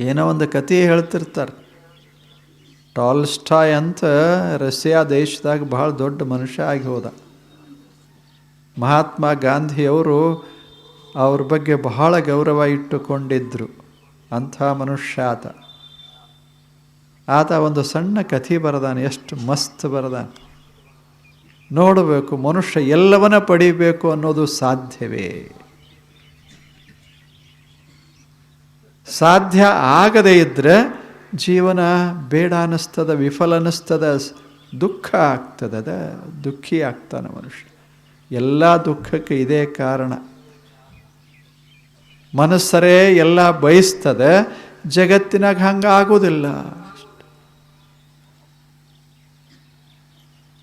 ಏನೋ ಒಂದು ಕತೆ ಹೇಳ್ತಿರ್ತಾರೆ. ಟಾಲ್ಸ್ಟಾಯ್ ಅಂತ ರಷ್ಯಾ ದೇಶದಾಗ ಭಾಳ ದೊಡ್ಡ ಮನುಷ್ಯ ಆಗಿ ಹೋದ. ಮಹಾತ್ಮ ಗಾಂಧಿಯವರು ಅವ್ರ ಬಗ್ಗೆ ಬಹಳ ಗೌರವ ಇಟ್ಟುಕೊಂಡಿದ್ದರು ಅಂಥ ಮನುಷ್ಯ ಆತ. ಆತ ಒಂದು ಸಣ್ಣ ಕಥೆ ಬರದಾನೆ, ಎಷ್ಟು ಮಸ್ತ್ ಬರದಾನೆ. ನೋಡಬೇಕು, ಮನುಷ್ಯ ಎಲ್ಲವನ್ನ ಪಡಿಬೇಕು ಅನ್ನೋದು ಸಾಧ್ಯವೇ. ಸಾಧ್ಯ ಆಗದೇ ಇದ್ದರೆ ಜೀವನ ಬೇಡ ಅನ್ನಿಸ್ತದ, ವಿಫಲ ಅನ್ನಿಸ್ತದ, ದುಃಖ ಆಗ್ತದದ ದುಃಖಿ ಆಗ್ತಾನೆ ಮನುಷ್ಯ. ಎಲ್ಲ ದುಃಖಕ್ಕೆ ಇದೇ ಕಾರಣ. ಮನಸ್ಸರೇ ಎಲ್ಲ ಬಯಸ್ತದೆ, ಜಗತ್ತಿನಾಗ ಹಂಗೆ ಆಗೋದಿಲ್ಲ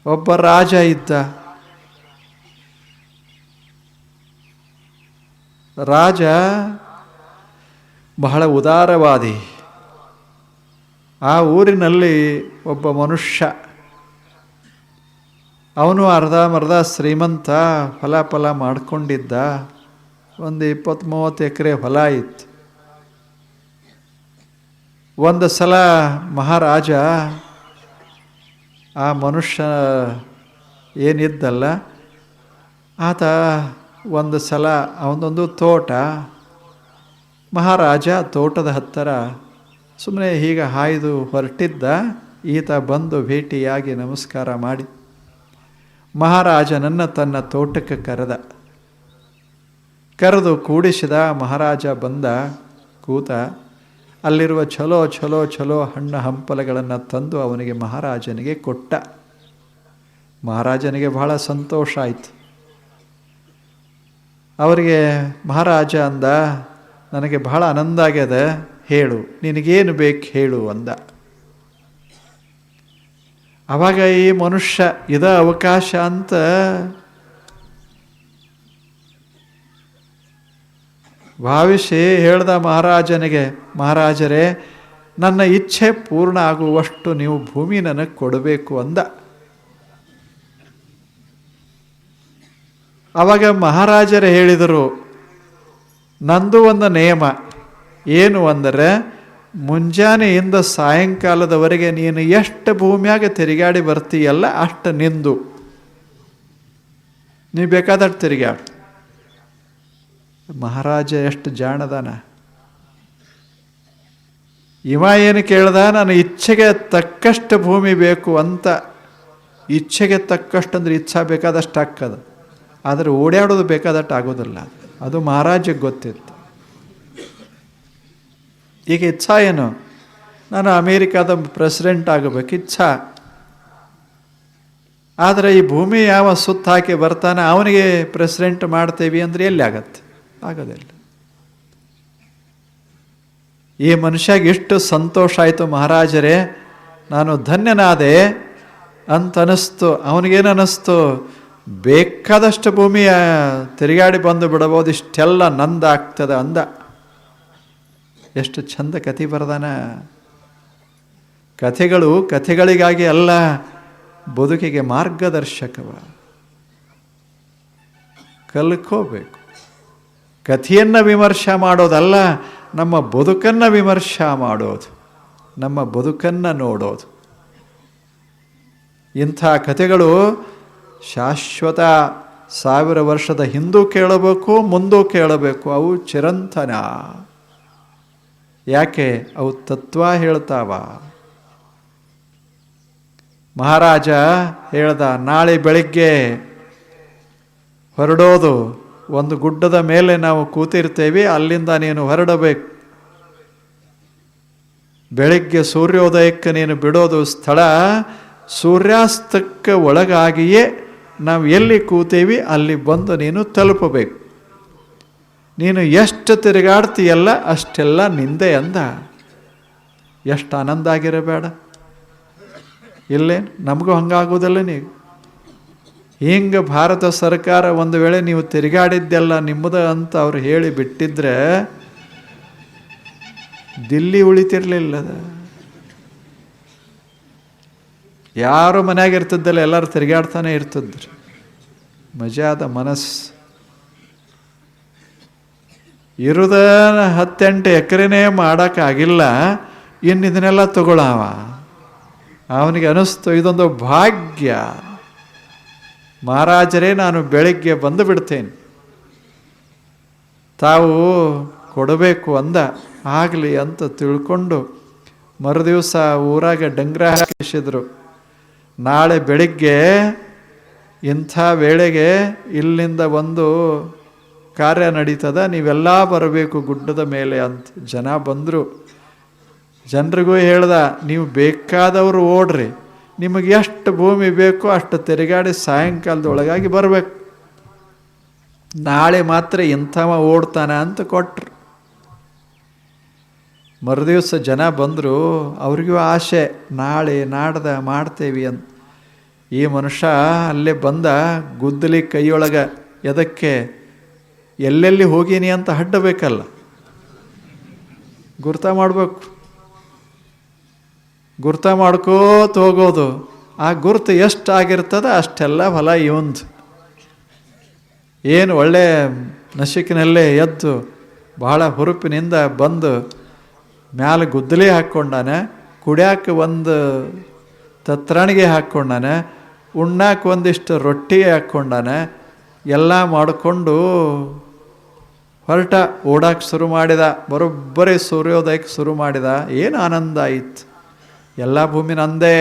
ಒಬ್ಬ ರಾಜ ಇದ್ದ. ರಾಜ ಬಹಳ ಉದಾರವಾದಿ. ಆ ಊರಿನಲ್ಲಿ ಒಬ್ಬ ಮನುಷ್ಯ. ಅವನು ಅರ್ಧ ಮರ್ಧ ಶ್ರೀಮಂತ ಫಲ ಫಲ ಮಾಡಿಕೊಂಡಿದ್ದ. ಒಂದು ಇಪ್ಪತ್ತು ಮೂವತ್ತು ಎಕರೆ ಹೊಲ ಇತ್ತು. ಒಂದು ಸಲ ಮಹಾರಾಜ, ಆ ಮನುಷ್ಯ ಏನಿದ್ದಲ್ಲ, ಆತ ಒಂದು ಸಲ ಅವನೊಂದು ತೋಟ ಮಹಾರಾಜ ತೋಟದ ಹತ್ತಿರ ಸುಮ್ಮನೆ ಹೀಗೆ ಹಾಯ್ದು ಹೊರಟಿದ್ದ ಈತ ಬಂದು ಭೇಟಿಯಾಗಿ ನಮಸ್ಕಾರ ಮಾಡಿ. ಮಹಾರಾಜನನ್ನು ತನ್ನ ತೋಟಕ್ಕೆ ಕರೆದ. ಕರೆದು ಕೂಡಿಸಿದ ಮಹಾರಾಜ ಬಂದ ಕೂತ ಅಲ್ಲಿರುವ ಛಲೋ ಛಲೋ ಛಲೋ ಹಣ್ಣು ಹಂಪಲಗಳನ್ನು ತಂದು ಅವನಿಗೆ ಮಹಾರಾಜನಿಗೆ ಕೊಟ್ಟ. ಮಹಾರಾಜನಿಗೆ ಬಹಳ ಸಂತೋಷ ಆಯಿತು. ಅವರಿಗೆ ಮಹಾರಾಜ ಅಂದ ನನಗೆ ಬಹಳ ಆನಂದ ಆಗ್ಯದ, ಹೇಳು, ನಿನಗೇನು ಬೇಕು ಹೇಳು ಅಂದ. ಆವಾಗ ಈ ಮನುಷ್ಯ ಇದ ಅವಕಾಶ ಅಂತ ಭಾವಿಸಿ ಹೇಳ್ದ ಮಹಾರಾಜನಿಗೆ, ಮಹಾರಾಜರೇ, ನನ್ನ ಇಚ್ಛೆ ಪೂರ್ಣ ಆಗುವಷ್ಟು ನೀವು ಭೂಮಿ ನನಗೆ ಕೊಡಬೇಕು ಅಂದ. ಆವಾಗ ಮಹಾರಾಜರೇ ಹೇಳಿದರು ನಂದು ಒಂದು ನಿಯಮ. ಏನು ಅಂದರೆ, ಮುಂಜಾನೆಯಿಂದ ಸಾಯಂಕಾಲದವರೆಗೆ ನೀನು ಎಷ್ಟು ಭೂಮಿಯಾಗ ತಿರುಗಾಡಿ ಬರ್ತೀಯಲ್ಲ ಅಷ್ಟು ನಿಂದು. ನೀವು ಬೇಕಾದಷ್ಟು ತಿರುಗಾಡು ಮಹಾರಾಜ ಎಷ್ಟು ಜಾಣದಾನ. ಇವ ಏನು ಕೇಳ್ದ, ನನ್ನ ಇಚ್ಛೆಗೆ ತಕ್ಕಷ್ಟು ಭೂಮಿ ಬೇಕು ಅಂತ, ಇಚ್ಛೆಗೆ ತಕ್ಕಷ್ಟು ಅಂದ್ರೆ ಇಚ್ಛಾ ಬೇಕಾದಷ್ಟು ಹಾಕದ ಆದರೆ ಓಡಾಡೋದು ಬೇಕಾದಷ್ಟು ಆಗೋದಿಲ್ಲ. ಅದು ಮಹಾರಾಜಗೆ ಗೊತ್ತಿತ್ತು. ಈಗ ಇಚ್ಛಾ ಏನು? ನಾನು ಅಮೇರಿಕಾದ ಪ್ರೆಸಿಡೆಂಟ್ ಆಗಬೇಕು, ಇಚ್ಛಾ. ಆದರೆ ಈ ಭೂಮಿ ಯಾವ ಸುತ್ತ ಹಾಕಿ ಬರ್ತಾನೆ, ಅವನಿಗೆ ಪ್ರೆಸಿಡೆಂಟ್ ಮಾಡ್ತೇವೆ ಅಂದರೆ ಎಲ್ಲಿ ಆಗತ್ತೆ? ಆಗೋದಿಲ್ಲ. ಈ ಮನುಷ್ಯಗೆ ಎಷ್ಟು ಸಂತೋಷ ಆಯಿತು ಮಹಾರಾಜರೇ. ನಾನು ಧನ್ಯನಾದೆ ಅಂತ ಅನ್ನಿಸ್ತು ಅವನಿಗೇನು ಅನ್ನಿಸ್ತು ಬೇಕಾದಷ್ಟು ಭೂಮಿಯ ತಿರುಗಾಡಿ ಬಂದು ಬಿಡಬಹುದು, ಇಷ್ಟೆಲ್ಲ ನಂದಾಗ್ತದೆ ಅಂದ. ಎಷ್ಟು ಚಂದ ಕಥೆ ಬರದಾನ. ಕಥೆಗಳು ಕಥೆಗಳಿಗಾಗಿ ಅಲ್ಲ, ಬದುಕಿಗೆ ಮಾರ್ಗದರ್ಶಕವ. ಕಲ್ಕೋಬೇಕು. ಕಥೆಯನ್ನು ವಿಮರ್ಶೆ ಮಾಡೋದಲ್ಲ, ನಮ್ಮ ಬದುಕನ್ನು ವಿಮರ್ಶೆ ಮಾಡೋದು, ನಮ್ಮ ಬದುಕನ್ನು ನೋಡೋದು. ಇಂಥ ಕಥೆಗಳು ಶಾಶ್ವತ ಸಾವಿರ ವರ್ಷದ ಹಿಂದೂ ಕೇಳಬೇಕು, ಮುಂದೂ ಕೇಳಬೇಕು, ಅವು ಚಿರಂತನ ಯಾಕೆ? ಅವು ತತ್ವ ಹೇಳ್ತಾವ. ಮಹಾರಾಜ ಹೇಳ್ದ, ನಾಳೆ ಬೆಳಿಗ್ಗೆ ಹೊರಡೋದು, ಒಂದು ಗುಡ್ಡದ ಮೇಲೆ ನಾವು ಕೂತಿರ್ತೇವೆ, ಅಲ್ಲಿಂದ ನೀನು ಹೊರಡಬೇಕು. ಬೆಳಿಗ್ಗೆ ಸೂರ್ಯೋದಯಕ್ಕೆ ನೀನು ಬಿಡೋದು ಸ್ಥಳ ಸೂರ್ಯಾಸ್ತಕ್ಕೆ ಒಳಗಾಗಿಯೇ ನಾವು ಎಲ್ಲಿ ಕೂತೇವಿ, ಅಲ್ಲಿ ಬಂದು ನೀನು ತಲುಪಬೇಕು. ನೀನು ಎಷ್ಟು ತಿರುಗಾಡ್ತೀಯಲ್ಲ, ಅಷ್ಟೆಲ್ಲ ನಿಂದೆ ಅಂದ. ಎಷ್ಟು ಆನಂದ ಆಗಿರಬೇಡ. ಇಲ್ಲೇ ನಮಗೂ ಹಂಗಾಗೋದಲ್ಲ ನೀವು. ಹಿಂಗೆ ಭಾರತ ಸರ್ಕಾರ ಒಂದು ವೇಳೆ ನೀವು ತಿರುಗಾಡಿದ್ದೆಲ್ಲ ನಿಮ್ಮದ ಅಂತ ಅವ್ರು ಹೇಳಿ ಬಿಟ್ಟಿದ್ರೆ ದಿಲ್ಲಿ ಉಳಿತಿರ್ಲಿಲ್ಲದ ಯಾರು ಮನ್ಯಾಗ ಇರ್ತಿದ್ದಲ್ಲ, ಎಲ್ಲರೂ ತಿರುಗಾಡ್ತಾನೆ ಇರ್ತಿದ್ರು. ಮಜಾದ ಮನಸ್ಸು. ಇರುದ ಹತ್ತೆಂಟು ಎಕರೆನೇ ಮಾಡೋಕ್ಕಾಗಿಲ್ಲ, ಇನ್ನು ಇದನ್ನೆಲ್ಲ ತಗೊಳ್ಳಾವ ಅವನಿಗೆ ಅನಿಸ್ತು, ಇದೊಂದು ಭಾಗ್ಯ. ಮಹಾರಾಜರೇ, ನಾನು ಬೆಳಗ್ಗೆ ಬಂದು ಬಿಡ್ತೇನೆ. ತಾವು ಕೊಡಬೇಕು ಅಂದ, ಆಗಲಿ ಅಂತ ತಿಳ್ಕೊಂಡು ಮರುದಿವಸ ಊರಾಗ ಡಂಗ್ರ ಹಾಕಿಸಿದ್ರು. ನಾಳೆ ಬೆಳಿಗ್ಗೆ ಇಂಥ ವೇಳೆಗೆ ಇಲ್ಲಿಂದ ಒಂದು ಕಾರ್ಯ ನಡೀತದ, ನೀವೆಲ್ಲ ಬರಬೇಕು ಗುಡ್ಡದ ಮೇಲೆ ಅಂತ. ಜನ ಬಂದರು. ಜನರಿಗೂ ಹೇಳ್ದ, ನೀವು ಬೇಕಾದವರು ಓಡ್ರಿ. ನಿಮಗೆ ಎಷ್ಟು ಭೂಮಿ ಬೇಕೋ ಅಷ್ಟು ತಿರುಗಾಡಿ ಸಾಯಂಕಾಲದೊಳಗಾಗಿ ಬರಬೇಕು. ನಾಳೆ ಮಾತ್ರ ಇಂಥವ ಓಡ್ತಾನೆ ಅಂತ ಕೊಟ್ರು. ಮರುದಿವಸ ಜನ ಬಂದರು, ಅವ್ರಿಗೂ ಆಸೆ, ನಾಳೆ ನಾಡ್ದ ಮಾಡ್ತೇವಿ ಅಂತ ಈ ಮನುಷ್ಯ ಅಲ್ಲೇ ಬಂದ, ಗುದ್ದಲಿ ಕೈಯೊಳಗೆ ಎದಕ್ಕೆ, ಎಲ್ಲೆಲ್ಲಿ ಹೋಗೀನಿ ಅಂತ ಹಡ್ಡಬೇಕಲ್ಲ. ಗುರ್ತ ಮಾಡಬೇಕು. ಗುರ್ತ ಮಾಡ್ಕೋತ ಹೋಗೋದು. ಆ ಗುರ್ತು ಎಷ್ಟು ಆಗಿರ್ತದ, ಅಷ್ಟೆಲ್ಲ ಫಲ ಇವಂದು. ಏನು ಒಳ್ಳೆ ನಶಿಕಿನಲ್ಲೇ ಎದ್ದು, ಬಹಳ ಹುರುಪಿನಿಂದ ಬಂದು ಮ್ಯಾಲ ಗುದ್ದಲಿ ಹಾಕ್ಕೊಂಡಾನೆ, ಕುಡ್ಯಾಕೆ ಒಂದು ತತ್ರಣಿಗೆ ಹಾಕ್ಕೊಂಡಾನೆ, ಉಣ್ಣಾಕೆ ಒಂದಿಷ್ಟು ರೊಟ್ಟಿ ಹಾಕ್ಕೊಂಡಾನೆ, ಎಲ್ಲ ಮಾಡಿಕೊಂಡು ಹೊರಟ ಓಡಾಕ ಶುರು ಮಾಡಿದ, ಬರೋಬ್ಬರಿ ಸೂರ್ಯೋದಯಕ್ಕೆ ಶುರು ಮಾಡಿದ, ಏನು ಆನಂದ ಆಯಿತು. ಎಲ್ಲ ಭೂಮಿ ನಂದೇ,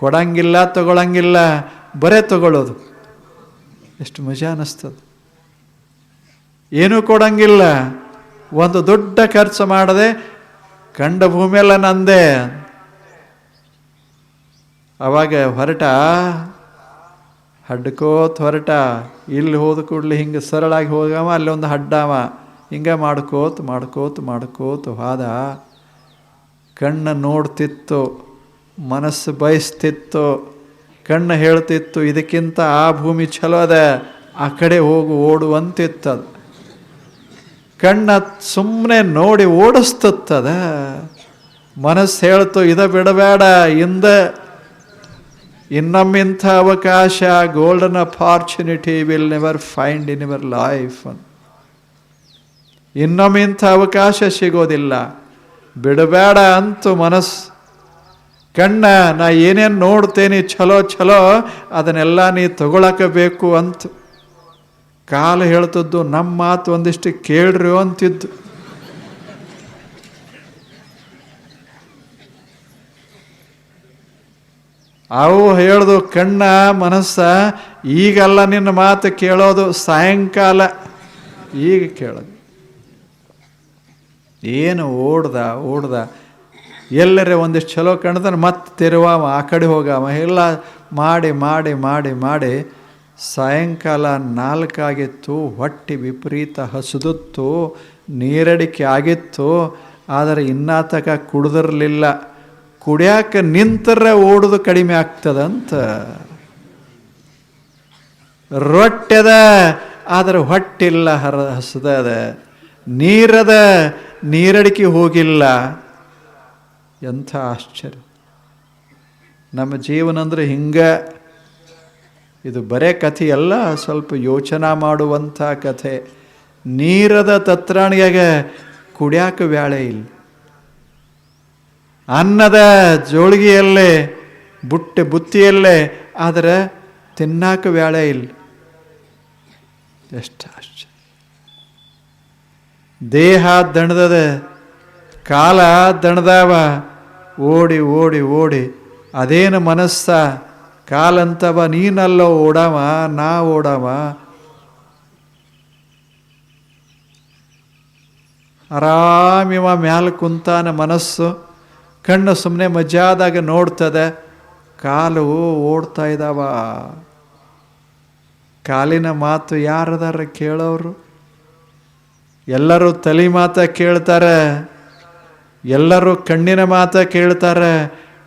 ಕೊಡಂಗಿಲ್ಲ, ತಗೊಳಂಗಿಲ್ಲ, ಬರೇ ತಗೊಳ್ಳೋದು ಎಷ್ಟು ಮಜಾ ಅನ್ನಿಸ್ತದೆ ಏನೂ ಕೊಡಂಗಿಲ್ಲ, ಒಂದು ದೊಡ್ಡ ಖರ್ಚು ಮಾಡದೆ ಕಂಡ ಭೂಮಿಯೆಲ್ಲ ನಂದೆ. ಅವಾಗ ಹೊರಟ. ಹಡ್ಕೋತ್ ಹೊರಟ. ಇಲ್ಲಿ ಹೋದ ಕೂಡಲೇ ಹಿಂಗೆ ಸರಳಾಗಿ ಹೋಗವ, ಅಲ್ಲಿ ಒಂದು ಹಡ್ಡವ. ಹಿಂಗೆ ಮಾಡ್ಕೋತ ಮಾಡ್ಕೋತ ಮಾಡ್ಕೋತ ಹೋದ. ಕಣ್ಣು ನೋಡ್ತಿತ್ತು, ಮನಸ್ಸು ಬಯಸ್ತಿತ್ತು, ಕಣ್ಣು ಹೇಳ್ತಿತ್ತು, ಇದಕ್ಕಿಂತ ಆ ಭೂಮಿ ಚಲೋ ಅದ, ಆ ಕಡೆ ಹೋಗು ಓಡುವಂತಿತ್ತದ ಕಣ್ಣ ಸುಮ್ಮನೆ ನೋಡಿ ಓಡಿಸ್ತದ ಮನಸ್ಸು ಹೇಳ್ತು, ಇದ ಬಿಡಬೇಡ, ಇಂದ ಇನ್ನೊಮ್ಮಿಂಥ ಅವಕಾಶ golden opportunity will never find in your life ಇನ್ನೊಮ್ಮಿಂಥ ಅವಕಾಶ ಸಿಗೋದಿಲ್ಲ. ಬಿಡಬೇಡ ಅಂತು ಮನಸ್ಸು. ಕಣ್ಣ, ನಾ ಏನೇನು ನೋಡ್ತೇನೆ ಚಲೋ ಚಲೋ ಅದನ್ನೆಲ್ಲ ನೀ ತಗೊಳಕಬೇಕು ಅಂತ. ಕಾಲು ಹೇಳ್ತದ್ದು ನಮ್ಮ ಮಾತು ಒಂದಿಷ್ಟು ಕೇಳ್ರಿ ಅಂತಿದ್ದು. ಅವು ಹೇಳ್ದು ಕಣ್ಣ, ಮನಸ್ಸ, ಈಗಲ್ಲ ನಿನ್ನ ಮಾತು ಕೇಳೋದು ಸಾಯಂಕಾಲ. ಈಗ ಕೇಳೋದು. ಏನು ಓಡ್ದ ಓಡ್ದ. ಎಲ್ಲರೇ ಒಂದಿಷ್ಟು ಚಲೋ ಕಂಡ್ತಾನೆ ಮತ್ತೆ ತಿರುವಾಮ ಆ ಕಡೆ ಹೋಗಾವ. ಎಲ್ಲ ಮಾಡಿ ಮಾಡಿ ಮಾಡಿ ಮಾಡಿ ಸಾಯಂಕಾಲ ನಾಲ್ಕಾಗಿತ್ತು, ಹೊಟ್ಟೆ ವಿಪರೀತ ಹಸಿದಿತ್ತು, ನೀರಡಿಕೆ ಆಗಿತ್ತು, ಆದರೆ ಇನ್ನಾತಕ ಕುಡಿದಿರಲಿಲ್ಲ. ಕುಡಿಯಾಕೆ ನಿಂತರೆ ಓಡೋದು ಕಡಿಮೆ ಆಗ್ತದಂತ. ರೊಟ್ಟೆದ, ಆದರೆ ಹೊಟ್ಟಿಲ್ಲ ಹರ ಹಸದದ ನೀರದ, ನೀರಡಿಕೆ ಹೋಗಿಲ್ಲ. ಎಂಥ ಆಶ್ಚರ್ಯ. ನಮ್ಮ ಜೀವನ ಅಂದರೆ ಹಿಂಗೆ. ಇದು ಬರೇ ಕಥೆ ಅಲ್ಲ, ಸ್ವಲ್ಪ ಯೋಚನಾ ಮಾಡುವಂಥ ಕಥೆ. ನೀರದ ತತ್ರಾಣಿಗೆ ಕುಡಿಯಾಕ ವ್ಯಾಳೆ ಇಲ್ಲ. ಅನ್ನದ ಜೋಳಿಗೆಯಲ್ಲೇ, ಬುಟ್ಟೆ ಬುತ್ತಿಯಲ್ಲೇ, ಆದರೆ ತಿನ್ನಾಕ ವ್ಯಾಳೆ ಇಲ್ಲ. ಎಷ್ಟು ಆಶ್ಚರ್ಯ. ದೇಹ ದಣದದ, ಕಾಲ ದಣದಾವ, ಓಡಿ ಓಡಿ ಓಡಿ, ಅದೇನು ಮನಸ್ಸ ಕಾಲಂತವ ನೀನಲ್ಲ ಓಡಾವ, ನಾ ಓಡಾವ. ಆರಾಮಿವ ಮ್ಯಾಲ ಕುಂತಾನ ಮನಸ್ಸು, ಕಣ್ಣು ಸುಮ್ಮನೆ ಮಜಾದಾಗ ನೋಡ್ತದೆ, ಕಾಲು ಓಡ್ತಾ ಇದ್ದಾವ ಕಾಲಿನ ಮಾತು ಯಾರದಾರ ಕೇಳೋರು? ಎಲ್ಲರೂ ತಲೆ ಮಾತ ಕೇಳ್ತಾರೆ, ಎಲ್ಲರೂ ಕಣ್ಣಿನ ಮಾತ ಕೇಳ್ತಾರೆ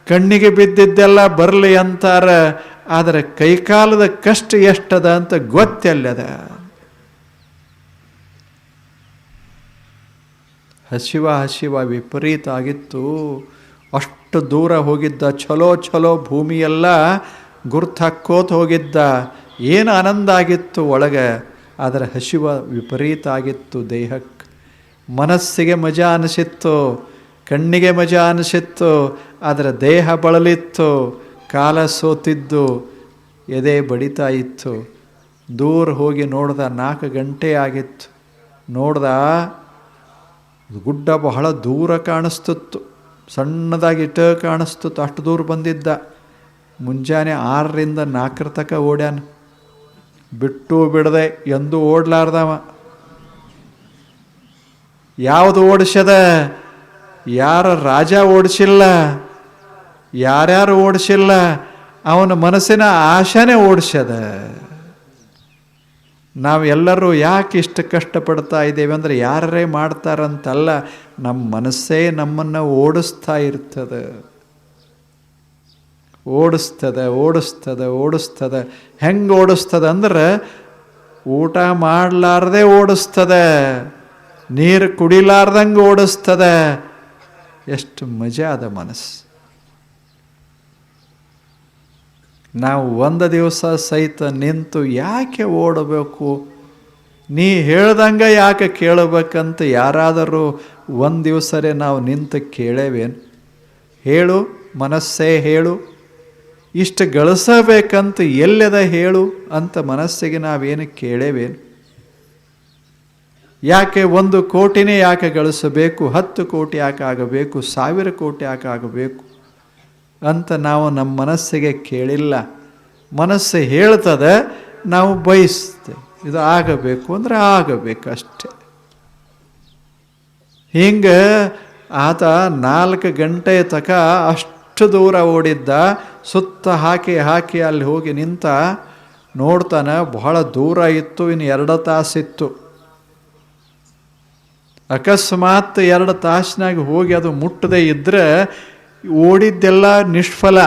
ಕಣ್ಣಿಗೆ ಬಿದ್ದಿದ್ದೆಲ್ಲ ಬರಲಿ ಅಂತಾರ, ಆದರೆ ಕೈಕಾಲದ ಕಷ್ಟ ಎಷ್ಟದ ಅಂತ ಗೊತ್ತೆಲ್ಲದ. ಹಸಿವ ಹಸಿವ ವಿಪರೀತ ಆಗಿತ್ತು. ಅಷ್ಟು ದೂರ ಹೋಗಿದ್ದ ಚಲೋ ಚಲೋ ಭೂಮಿಯೆಲ್ಲ ಗುರ್ತು ಹಾಕ್ಕೋತ ಹೋಗಿದ್ದ. ಏನು ಆನಂದ ಆಗಿತ್ತು ಒಳಗೆ, ಆದರೆ ಹಸಿವ ವಿಪರೀತ ಆಗಿತ್ತು ದೇಹಕ್ಕೆ ಮನಸ್ಸಿಗೆ ಮಜಾ ಅನಿಸಿತ್ತು. ಕಣ್ಣಿಗೆ ಮಜಾ ಅನಿಸಿತ್ತು ಆದರೆ ದೇಹ ಬಳಲಿತ್ತು, ಕಾಲ ಸೋತಿದ್ದು, ಎದೆ ಬಡಿತಾ ಇತ್ತು. ದೂರ ಹೋಗಿ ನೋಡ್ದ ನಾಲ್ಕು ಗಂಟೆ ಆಗಿತ್ತು. ನೋಡ್ದ ಗುಡ್ಡ ಬಹಳ ದೂರ ಕಾಣಿಸ್ತಿತ್ತು, ಸಣ್ಣದಾಗಿ ಇಟ್ಟ ಕಾಣಿಸ್ತಿತ್ತು, ಅಷ್ಟು ದೂರ ಬಂದಿದ್ದ. ಮುಂಜಾನೆ ಆರರಿಂದ ನಾಲ್ಕರ ತನಕ ಓಡ್ಯಾನ. ಬಿಟ್ಟು ಬಿಡದೆ ಎಂದೂ ಓಡ್ಲಾರ್ದವ. ಯಾವುದು ಓಡಿಸ್ಯದ? ಯಾರ ರಾಜ ಓಡಿಸಿಲ್ಲ, ಯಾರ್ಯಾರು ಓಡಿಸಿಲ್ಲ, ಅವನ ಮನಸ್ಸಿನ ಆಶಾನೇ ಓಡಿಸ್ಯದ. ನಾವೆಲ್ಲರೂ ಯಾಕೆ ಇಷ್ಟು ಕಷ್ಟಪಡ್ತಾ ಇದ್ದೇವೆ ಅಂದರೆ ಯಾರೇ ಮಾಡ್ತಾರಂತಲ್ಲ ನಮ್ಮ ಮನಸ್ಸೇ ನಮ್ಮನ್ನು ಓಡಿಸ್ತಾ ಇರ್ತದೆ. ಓಡಿಸ್ತದೆ ಓಡಿಸ್ತದೆ ಓಡಿಸ್ತದೆ. ಹೆಂಗೆ ಓಡಿಸ್ತದೆ ಅಂದ್ರೆ, ಊಟ ಮಾಡಲಾರ್ದೆ ಓಡಿಸ್ತದೆ, ನೀರು ಕುಡಿಲಾರ್ದಂಗೆ ಓಡಿಸ್ತದೆ ಎಷ್ಟು ಮಜಾ ಅದ ಮನಸ್ಸು. ನಾವು ಒಂದು ದಿವಸ ಸಹಿತ ನಿಂತು ಯಾಕೆ ಓಡಬೇಕು? ನೀ ಹೇಳ್ದಂಗೆ ಯಾಕೆ ಕೇಳಬೇಕಂತ ಯಾರಾದರೂ ಒಂದು ದಿವಸರೇ ನಾವು ನಿಂತು ಕೇಳೇವೇನು? ಹೇಳು, ಮನಸ್ಸೇ ಹೇಳು. ಇಷ್ಟು ಗಳಿಸಬೇಕಂತ ಎಲ್ಲದ ಹೇಳು ಅಂತ ಮನಸ್ಸಿಗೆ ನಾವೇನು ಕೇಳೇವೇನು? ಯಾಕೆ ಒಂದು ಕೋಟಿನೇ ಯಾಕೆ ಗಳಿಸಬೇಕು? ಹತ್ತು ಕೋಟಿ ಯಾಕೆ ಆಗಬೇಕು? ಸಾವಿರ ಕೋಟಿ ಯಾಕೆ ಆಗಬೇಕು? ಅಂತ ನಾವು ನಮ್ಮ ಮನಸ್ಸಿಗೆ ಕೇಳಿಲ್ಲ. ಮನಸ್ಸು ಹೇಳ್ತದೆ, ನಾವು ಬಯಸ್ತೇವೆ. ಇದು ಆಗಬೇಕು ಅಂದರೆ ಆಗಬೇಕು ಅಷ್ಟೆ. ಹಿಂಗೆ ಆತ ನಾಲ್ಕು ಗಂಟೆ ತಕ ಅಷ್ಟು ದೂರ ಓಡಿದ್ದ, ಸುತ್ತ ಹಾಕಿ ಹಾಕಿ ಅಲ್ಲಿ ಹೋಗಿ ನಿಂತ ನೋಡ್ತಾನೆ, ಬಹಳ ದೂರ ಇತ್ತು, ಇನ್ನು ಎರಡು ತಾಸಿತ್ತು. ಅಕಸ್ಮಾತ್ ಎರಡು ತಾಸಿನಾಗ ಹೋಗಿ ಅದು ಮುಟ್ಟದೆ ಇದ್ದರೆ ಓಡಿದ್ದೆಲ್ಲ ನಿಷ್ಫಲ.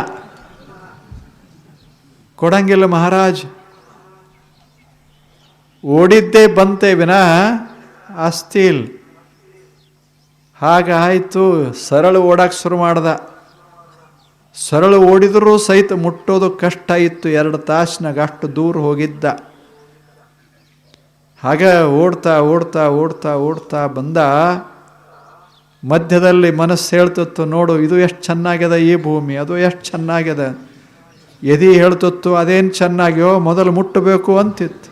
ಕೊಡಂಗಿಲ್ಲ ಮಹಾರಾಜ್. ಓಡಿದ್ದೇ ಬಂತೆ ವಿನಃ ಆಸ್ತಿಲ್ ಹಾಗಾಯಿತು ಸರಳ ಓಡಕ್ಕೆ ಶುರು ಮಾಡ್ದ. ಸರಳ ಓಡಿದರೂ ಸಹಿತ ಮುಟ್ಟೋದು ಕಷ್ಟ ಇತ್ತು. ಎರಡು ತಾಸಿನಾಗ ಅಷ್ಟು ದೂರ ಹೋಗಿದ್ದ. ಹಾಗ ಓಡ್ತಾ ಓಡ್ತಾ ಓಡ್ತಾ ಓಡ್ತಾ ಬಂದ. ಮಧ್ಯದಲ್ಲಿ ಮನಸ್ಸು ಹೇಳ್ತಿತ್ತು, ನೋಡು, ಇದು ಎಷ್ಟು ಚೆನ್ನಾಗಿದೆ ಈ ಭೂಮಿ, ಅದು ಎಷ್ಟು ಚೆನ್ನಾಗಿದೆ ಎದಿ ಹೇಳ್ತಿತ್ತು, ಅದೇನು ಚೆನ್ನಾಗ್ಯೋ ಮೊದಲು ಮುಟ್ಟಬೇಕು ಅಂತಿತ್ತು.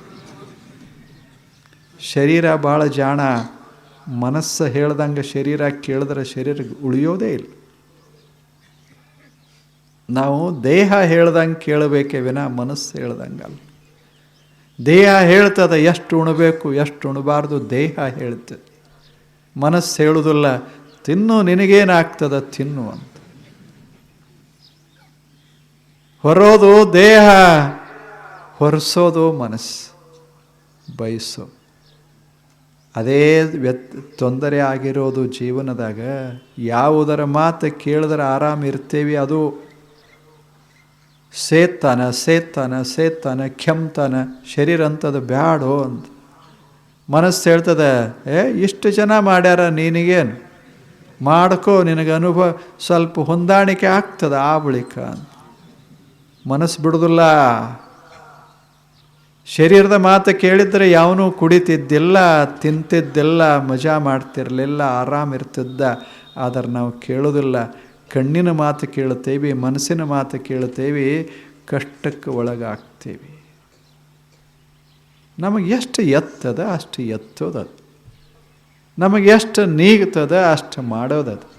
ಶರೀರ ಭಾಳ ಜಾಣ. ಮನಸ್ಸು ಹೇಳ್ದಂಗೆ ಶರೀರ ಕೇಳಿದ್ರೆ ಶರೀರ ಉಳಿಯೋದೇ ಇಲ್ಲ. ನಾವು ದೇಹ ಹೇಳ್ದಂಗೆ ಕೇಳಬೇಕೇ ವಿನ ಮನಸ್ಸು ಹೇಳ್ದಂಗಲ್ಲ. ದೇಹ ಹೇಳ್ತದೆ ಎಷ್ಟು ಉಣಬೇಕು, ಎಷ್ಟು ಉಣಬಾರ್ದು ದೇಹ ಹೇಳ್ತದೆ. ಮನಸ್ಸು ಹೇಳುವುದಿಲ್ಲ ತಿನ್ನು ನಿನಗೇನಾಗ್ತದ ತಿನ್ನು ಅಂತ. ಹೊರೋದು ದೇಹ, ಹೊರಸೋದು ಮನಸ್ಸು, ಬಯಸೋ. ಅದೇ ವ್ಯತ್, ತೊಂದರೆ ಆಗಿರೋದು ಜೀವನದಾಗ, ಯಾವುದರ ಮಾತು ಕೇಳಿದ್ರೆ ಆರಾಮ ಇರ್ತೇವೆ, ಅದು ಸೇತ್ತಾನ ಸೇತ್ತಾನ ಸೇತ್ತಾನ ಕೆಮ್ತಾನ ಶರೀರ ಅಂತದ ಬ್ಯಾಡೋ ಅಂತ ಮನಸ್ಸು ಹೇಳ್ತದೆ, ಏ, ಇಷ್ಟು ಜನ ಮಾಡ್ಯಾರ ನಿನಗೇನು? ಮಾಡ್ಕೋ, ನಿನಗೆ ಅನುಭವ, ಸ್ವಲ್ಪ ಹೊಂದಾಣಿಕೆ ಆಗ್ತದೆ ಆ ಬಳಿಕ ಅಂತ ಮನಸ್ಸು ಬಿಡೋದಿಲ್ಲ. ಶರೀರದ ಮಾತು ಕೇಳಿದರೆ ಯಾವನೂ ಕುಡಿತಿದ್ದಿಲ್ಲ, ತಿಂತಿದ್ದಿಲ್ಲ, ಮಜಾ ಮಾಡ್ತಿರಲಿಲ್ಲ ಆರಾಮ ಇರ್ತಿದ್ದ ಆದರೆ ನಾವು ಕೇಳೋದಿಲ್ಲ. ಕಣ್ಣಿನ ಮಾತು ಕೇಳುತ್ತೇವೆ, ಮನಸ್ಸಿನ ಮಾತು ಕೇಳುತ್ತೇವೆ, ಕಷ್ಟಕ್ಕೆ ಒಳಗಾಗ್ತೇವೆ. ನಮಗೆ ಎಷ್ಟು ಎತ್ತದ, ಅಷ್ಟು ಎತ್ತೋದದು. ನಮಗೆ ಎಷ್ಟು ನೀಗ್ತದ, ಅಷ್ಟು ಮಾಡೋದದು.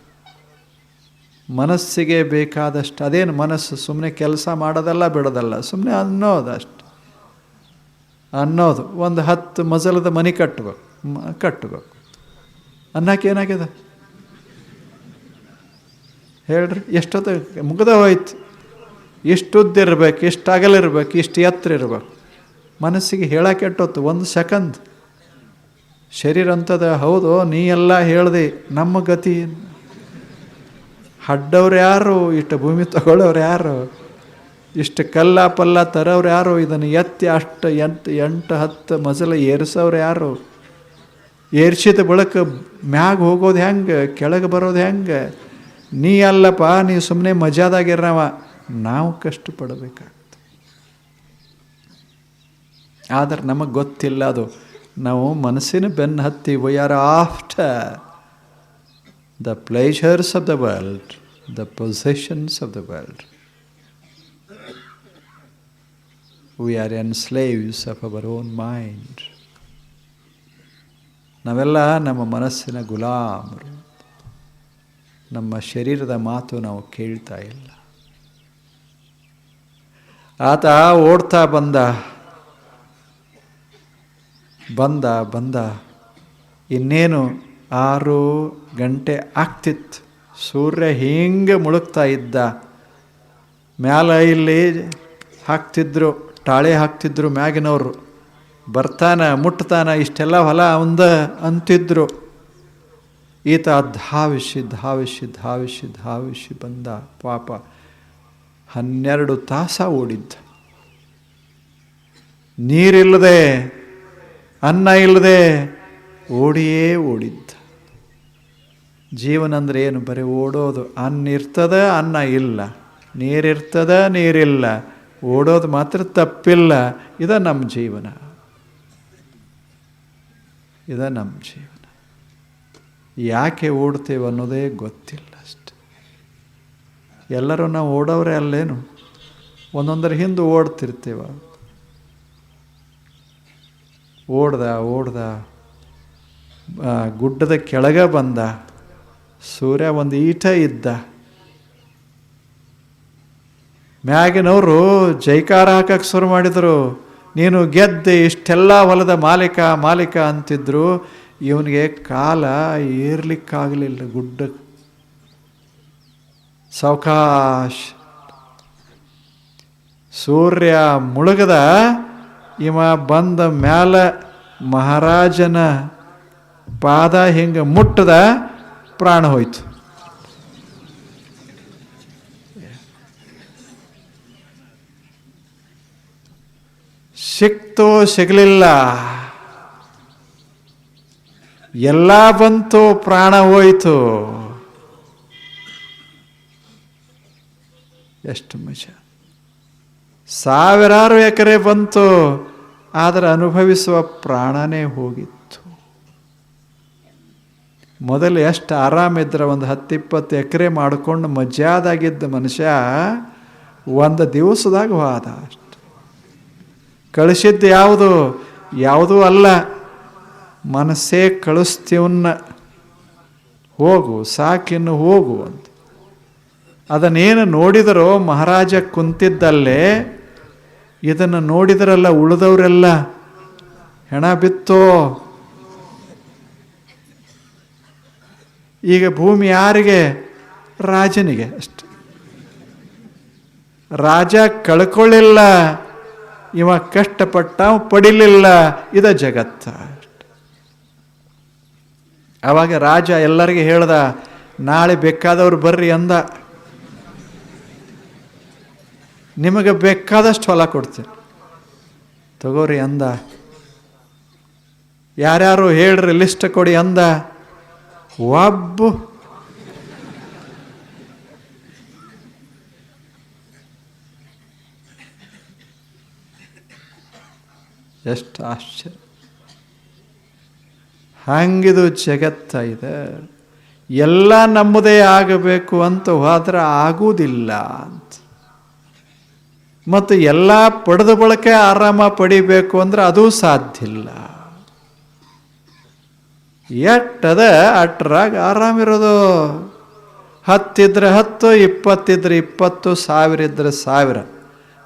ಮನಸ್ಸಿಗೆ ಬೇಕಾದಷ್ಟು, ಅದೇನು ಮನಸ್ಸು ಸುಮ್ಮನೆ ಕೆಲಸ ಮಾಡೋದಲ್ಲ, ಬಿಡೋದಲ್ಲ ಸುಮ್ಮನೆ ಅನ್ನೋದು ಅಷ್ಟು ಅನ್ನೋದು, ಒಂದು ಹತ್ತು ಮಜಲದ ಮನೆ ಕಟ್ಟಬೇಕು ಕಟ್ಟಬೇಕು. ಅನ್ನಕ್ಕೆ ಏನಾಗ್ಯದ? ಹೇಳ್ರಿ, ಎಷ್ಟೊತ್ತು ಮುಗ್ದ ಹೋಯ್ತು. ಎಷ್ಟು ಉದ್ದ ಇರ್ಬೇಕು ಇಷ್ಟು ಅಗಲಿರ್ಬೇಕು ಇಷ್ಟು ಎತ್ತರ ಇರ್ಬೇಕು. ಮನಸ್ಸಿಗೆ ಹೇಳಕ್ಕೆ ಎಟ್ಟೊತ್ತು, ಒಂದು ಸೆಕೆಂಡ್. ಶರೀರ ಅಂತದ ಹೌದು, ನೀ ಎಲ್ಲ ಹೇಳ್ದೆ, ನಮ್ಮ ಗತಿ. ಹಡ್ಡವ್ರು ಯಾರು, ಇಷ್ಟು ಭೂಮಿ ತಗೊಳ್ಳೋರು ಯಾರು? ಇಷ್ಟು ಕಲ್ಲ ಪಲ್ಲ ತರೋರು ಯಾರು? ಇದನ್ನು ಎತ್ತಿ ಅಷ್ಟು ಎಂಟು ಎಂಟು, ಹತ್ತು ಮಜಲ ಏರಿಸೋರು ಯಾರು? ಏರ್ಸಿದ ಬಳಕ ಮ್ಯಾಗ ಹೋಗೋದು ಹೆಂಗೆ, ಕೆಳಗೆ ಬರೋದು ಹೆಂಗೆ? ನೀ ಅಲ್ಲಪ್ಪ, ನೀ ಸುಮ್ಮನೆ ಮಜಾದಾಗಿರವ ನಾವು ಕಷ್ಟಪಡಬೇಕಾಗ್ತದೆ. ಆದರೆ ನಮಗೆ ಗೊತ್ತಿಲ್ಲ ಅದು. ನಾವು ಮನಸ್ಸಿನ ಬೆನ್ನು ಹತ್ತಿ we are after the pleasures of the world the possessions of the world we are enslaves of our own mind ನಾವೆಲ್ಲ ನಮ್ಮ ಮನಸ್ಸಿನ ಗುಲಾಮರು. ನಮ್ಮ ಶರೀರದ ಮಾತು ನಾವು ಕೇಳ್ತಾ ಇಲ್ಲ. ಆತ ಓಡ್ತಾ ಬಂದ ಬಂದ ಬಂದ. ಇನ್ನೇನು ಆರು ಗಂಟೆ ಆಗ್ತಿತ್ತು. ಸೂರ್ಯ ಹಿಂಗೆ ಮುಳುಗ್ತಾ ಇದ್ದ. ಮ್ಯಾಲ ಇಲ್ಲಿ ಹಾಕ್ತಿದ್ರು, ಟಾಳೆ ಹಾಕ್ತಿದ್ರು ಮ್ಯಾಗಿನವರು. ಬರ್ತಾನ, ಮುಟ್ತಾನ, ಇಷ್ಟೆಲ್ಲ ಹೊಲ ಅವಂದ ಅಂತಿದ್ರು. ಈತ ಧಾವಿಸಿ ಧಾವಿಸಿ ಧಾವಿಸಿ ಧಾವಿಸಿ ಬಂದ ಪಾಪ ಹನ್ನೆರಡು ತಾಸ ಓಡಿದ್ದ. ನೀರಿಲ್ಲದೆ, ಅನ್ನ ಇಲ್ಲದೆ ಓಡಿಯೇ ಓಡಿದ್ದ. ಜೀವನ ಅಂದ್ರೆ ಏನು? ಬರೀ ಓಡೋದು. ಅನ್ನ ಇರ್ತದ, ಅನ್ನ ಇಲ್ಲ. ನೀರಿರ್ತದ, ನೀರಿಲ್ಲ. ಓಡೋದು ಮಾತ್ರ ತಪ್ಪಿಲ್ಲ. ಇದ ನಮ್ಮ ಜೀವನ. ಇದ ನಮ್ಮ ಜೀವನ. ಯಾಕೆ ಓಡ್ತೇವೆ ಅನ್ನೋದೇ ಗೊತ್ತಿಲ್ಲ ಅಷ್ಟೆ. ಎಲ್ಲರೂ ನಾವು ಓಡೋರೆ ಅಲ್ಲೇನು? ಒಂದೊಂದರ ಹಿಂದೆ ಓಡ್ತಿರ್ತೇವ. ಓಡ್ದ ಓಡ್ದ ಗುಡ್ಡದ ಕೆಳಗೆ ಬಂದ, ಸೂರ್ಯ ಒಂದು ಈಟ ಇದ್ದ. ಮ್ಯಾಗಿನವರು ಜೈಕಾರ ಹಾಕಕ್ಕೆ ಶುರು ಮಾಡಿದರು. ನೀನು ಗೆದ್ದೆ ಇಷ್ಟೆಲ್ಲ ಹೊಲದ ಮಾಲೀಕ ಮಾಲೀಕ ಅಂತಿದ್ರು. ಇವನಿಗೆ ಕಾಲ ಏರ್ಲಿಕ್ಕಾಗಲಿಲ್ಲ, ಗುಡ್ಡ. ಸಾವಕಾಶ್. ಸೂರ್ಯ ಮುಳುಗದ, ಇವ ಬಂದ ಮ್ಯಾಲ ಮಹಾರಾಜನ ಪಾದ ಹಿಂಗೆ ಮುಟ್ಟದ, ಪ್ರಾಣ ಹೋಯ್ತು. ಸಿಕ್ತೋ ಸಿಗಲಿಲ್ಲ. ಎಲ್ಲ ಬಂತು ಪ್ರಾಣ ಹೋಯಿತು. ಎಷ್ಟು ಮಜಾ. ಸಾವಿರಾರು ಎಕರೆ ಬಂತು, ಆದರೆ ಅನುಭವಿಸುವ ಪ್ರಾಣನೇ ಹೋಗಿತ್ತು. ಮೊದಲು ಎಷ್ಟು ಆರಾಮಿದ್ರೆ ಒಂದು ಹತ್ತಿಪ್ಪತ್ತು ಎಕರೆ ಮಾಡಿಕೊಂಡು ಮಜಾದಾಗಿದ್ದ ಮನುಷ್ಯ ಒಂದು ದಿವಸದಾಗ ಹೋದ ಅಷ್ಟು. ಕಳಿಸಿದ್ದು ಯಾವುದು? ಯಾವುದೂ ಅಲ್ಲ. ಮನಸ್ಸೇ ಕಳಿಸ್ತೀವನ್ನ ಹೋಗು, ಸಾಕಿನ್ನು ಹೋಗು ಅಂತ. ಅದನ್ನೇನು ನೋಡಿದರೋ ಮಹಾರಾಜ ಕುಂತಿದ್ದಲ್ಲೇ, ಇದನ್ನು ನೋಡಿದರಲ್ಲ ಉಳಿದವರೆಲ್ಲ, ಹೆಣ ಬಿತ್ತೋ? ಈಗ ಭೂಮಿ ಯಾರಿಗೆ? ರಾಜನಿಗೆ ಅಷ್ಟೆ. ರಾಜ ಕಳ್ಕೊಳ್ಳಿಲ್ಲ, ಇವ ಕಷ್ಟಪಟ್ಟ ಪಡಿಲಿಲ್ಲ, ಇದ ಜಗತ್ತ. ಅವಾಗ ರಾಜ ಎಲ್ಲರಿಗೆ ಹೇಳ್ದ, ನಾಳೆ ಬೇಕಾದವ್ರು ಬರ್ರಿ ಅಂದ. ನಿಮಗೆ ಬೇಕಾದಷ್ಟು ಹೊಲ ಕೊಡ್ತೀನಿ. ತಗೋರಿ ಅಂದ. ಯಾರ್ಯಾರು ಹೇಳ್ರಿ ಲಿಸ್ಟ್ ಕೊಡಿ ಅಂದ. ಒಬ್ಬು. ಎಷ್ಟು ಆಶ್ಚರ್ಯ. ಹಂಗಿದು ಜಗತ್ತ ಇದೆ. ಎಲ್ಲ ನಮ್ಮದೇ ಆಗಬೇಕು ಅಂತ ಹೋದ್ರೆ ಆಗುವುದಿಲ್ಲ ಅಂತ. ಮತ್ತು ಎಲ್ಲ ಪಡೆದ ಬಳಕೆ ಆರಾಮ ಪಡಿಬೇಕು ಅಂದ್ರೆ ಅದು ಸಾಧ್ಯ ಇಲ್ಲ. ಎಟ್ಟದ ಅಟ್ರಾಗ ಆರಾಮಿರೋದು ಹತ್ತಿದ್ರೆ ಹತ್ತು, ಇಪ್ಪತ್ತಿದ್ರೆ ಇಪ್ಪತ್ತು, ಸಾವಿರ ಇದ್ರೆ ಸಾವಿರ.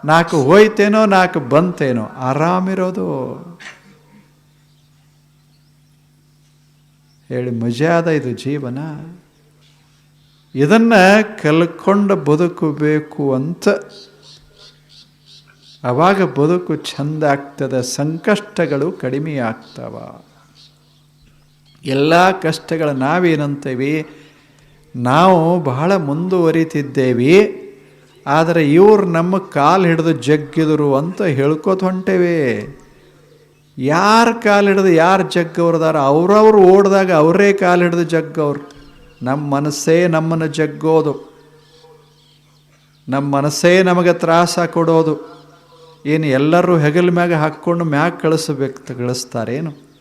ನಾಲ್ಕು ಹೋಯ್ತೇನೋ, ನಾಲ್ಕು ಬಂತೇನೋ ಆರಾಮಿರೋದು ಹೇಳಿ ಮಜಾದ ಇದು ಜೀವನ. ಇದನ್ನು ಕಲ್ಕೊಂಡು ಬದುಕಬೇಕು ಅಂತ ಅವಾಗ ಬದುಕು ಚಂದ ಆಗ್ತದೆ, ಸಂಕಷ್ಟಗಳು ಕಡಿಮೆ ಆಗ್ತವ. ಎಲ್ಲ ಕಷ್ಟಗಳು ನಾವೇನಂತೇವಿ? ನಾವು ಬಹಳ ಮುಂದುವರಿತಿದ್ದೇವೆ, ಆದರೆ ಇವ್ರು ನಮ್ಮ ಕಾಲು ಹಿಡಿದು ಜಗ್ಗಿದರು ಅಂತ ಹೇಳ್ಕೊತ ಹೊಂಟೇವೆ. ಯಾರ ಕಾಲು ಹಿಡಿದು ಯಾರು ಜಗ್ಗವ್ರದಾರ ಅವ್ರವ್ರು ಓಡಿದಾಗ ಅವರೇ ಕಾಲು ಹಿಡಿದು ಜಗ್ಗವ್ರು ನಮ್ಮ ಮನಸ್ಸೇ ನಮ್ಮನ್ನು ಜಗ್ಗೋದು. ನಮ್ಮ ಮನಸ್ಸೇ ನಮಗೆ ತ್ರಾಸ ಕೊಡೋದು. ಏನು ಎಲ್ಲರೂ ಹೆಗಲ ಮ್ಯಾಗ ಹಾಕ್ಕೊಂಡು ಮ್ಯಾಗ ಕಳಿಸ್ಬೇಕು ಕಳಿಸ್ತಾರೇನು?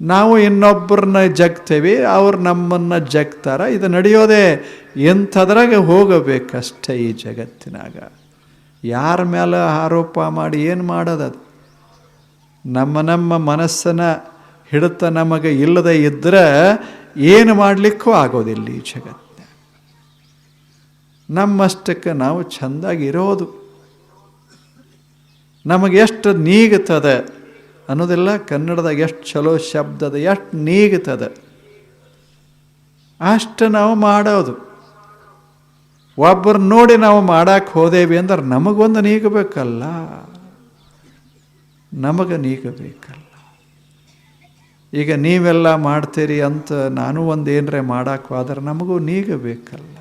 ನಾವು ಇನ್ನೊಬ್ಬರನ್ನ ಜಗ್ತೇವೆ, ಅವ್ರು ನಮ್ಮನ್ನು ಜಗ್ತಾರ. ಇದು ನಡೆಯೋದೇ ಎಂಥದ್ರಾಗ ಹೋಗಬೇಕಷ್ಟೇ ಈ ಜಗತ್ತಿನಾಗ. ಯಾರ ಮೇಲೆ ಆರೋಪ ಮಾಡಿ ಏನು ಮಾಡೋದದು ನಮ್ಮ ನಮ್ಮ ಮನಸ್ಸನ್ನ ಹಿಡಿತ ನಮಗೆ ಇಲ್ಲದೆ ಇದ್ದರೆ ಏನು ಮಾಡಲಿಕ್ಕೂ ಆಗೋದಿಲ್ಲ ಈ ಜಗತ್ತಿನ ನಮ್ಮಷ್ಟಕ್ಕೆ ನಾವು ಚೆಂದಾಗಿ ಇರೋದು. ನಮಗೆ ಎಷ್ಟು ನೀಗುತ್ತದೆ ಅನ್ನೋದೆಲ್ಲ ಕನ್ನಡದಾಗ ಎಷ್ಟು ಚಲೋ ಶಬ್ದದ ಎಷ್ಟು ನೀಗುತ್ತದೆ ಅಷ್ಟು ನಾವು ಮಾಡೋದು. ಒಬ್ಬರು ನೋಡಿ ನಾವು ಮಾಡಕ್ಕೆ ಹೋದೇವಿ ಅಂದ್ರೆ ನಮಗೊಂದು ನೀಗಬೇಕಲ್ಲ. ನಮಗೆ ನೀಗಬೇಕಲ್ಲ ಈಗ ನೀವೆಲ್ಲ ಮಾಡ್ತೀರಿ ಅಂತ ನಾನು ಒಂದು ಏನರೇ ಮಾಡಕ್ಕೆ ಹೋದ್ರೆ ನಮಗೂ ನೀಗಬೇಕಲ್ಲ